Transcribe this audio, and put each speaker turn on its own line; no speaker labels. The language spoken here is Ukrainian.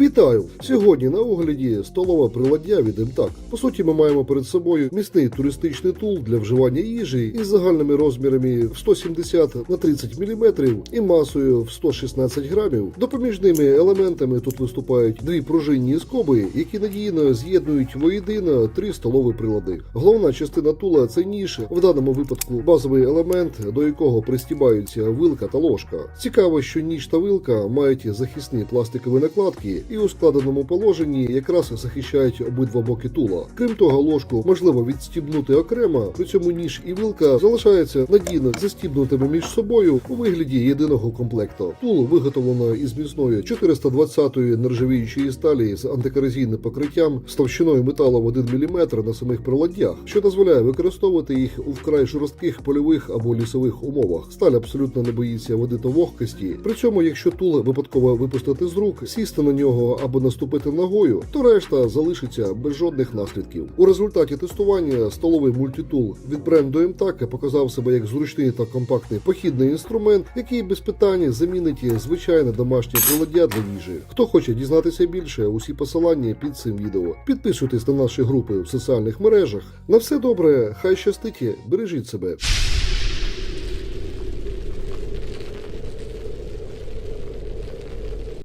Вітаю! Сьогодні на огляді столове приладдя від МТАК. По суті, ми маємо перед собою міцний туристичний тул для вживання їжі із загальними розмірами в 170 на 30 мм і масою в 116 грамів. Допоміжними елементами тут виступають дві пружинні скоби, які надійно з'єднують воєдино три столові прилади. Головна частина тула це ніж, в даному випадку базовий елемент, до якого пристібаються вилка та ложка. Цікаво, що ніж та вилка мають захисні пластикові накладки і у складеному положенні якраз захищають обидва боки тула. Крім того, ложку можливо відстібнути окремо, при цьому ніж і вилка залишаються надійно застібнутими між собою у вигляді єдиного комплекту. Тул виготовлено із міцної 420-ї нержавіючої сталі з антикорозійним покриттям з товщиною металу в 1 мм на самих приладдях, що дозволяє використовувати їх у вкрай жорстких польових або лісових умовах. Сталь абсолютно не боїться води та вогкості. При цьому, якщо тул випадково випустити з рук, сісти на нього або наступити ногою, то решта залишиться без жодних наслідків. У результаті тестування столовий мультитул від бренду MTAC показав себе як зручний та компактний похідний інструмент, який без питань замінить звичайне домашнє приладдя для їжі. Хто хоче дізнатися більше, усі посилання під цим відео. Підписуйтесь на наші групи в соціальних мережах. На все добре, хай щастить, бережіть себе.